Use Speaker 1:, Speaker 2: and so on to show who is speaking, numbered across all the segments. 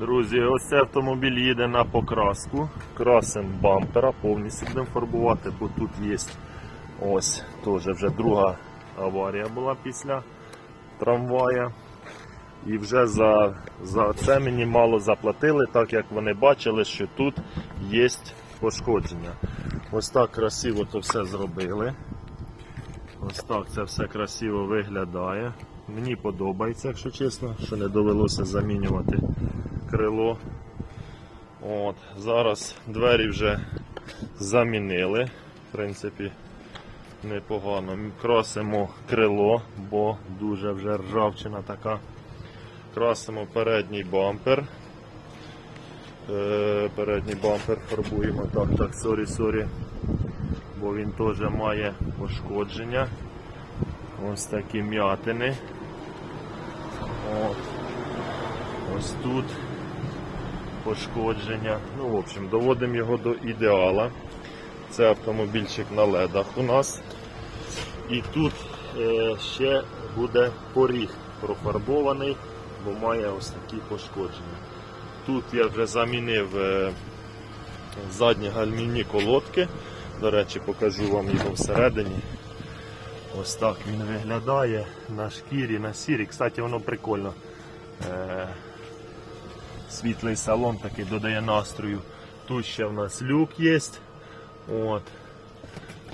Speaker 1: Друзі, ось цей автомобіль їде на покраску. Красим бампера, повністю будемо фарбувати, бо тут є ось теж вже друга аварія була після трамвая. І вже за, за це мені мало заплатили, так як вони бачили, що тут є пошкодження. Ось так красиво то все зробили. Ось так це все красиво виглядає. Мені подобається, якщо чесно, що не довелося замінювати крило. От, Зараз двері вже замінили. В принципі, непогано. Красимо крило, бо дуже вже ржавчина така. Красимо передній бампер. Е, передній бампер фарбуємо. Так, так, сорі, сорі. Бо він теж має пошкодження. Ось такі м'ятини. Ось тут пошкодження. Ну, в общем, доводимо його до ідеала. Це автомобільчик на ледах у нас. І тут е, ще буде поріг профарбований, бо має ось такі пошкодження. Тут я вже замінив е, задні гальмівні колодки. До речі, покажу вам його всередині. Ось так він виглядає на шкірі, на сірі. Кстати, воно прикольно. Е, світлий салон такий додає настрою. Тут ще в нас люк є. От.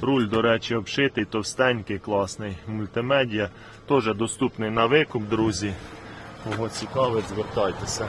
Speaker 1: Руль, до речі, обшитий, товстенький, класний мультимедіа. Теж доступний на викуп, друзі. Кого цікавить, звертайтеся.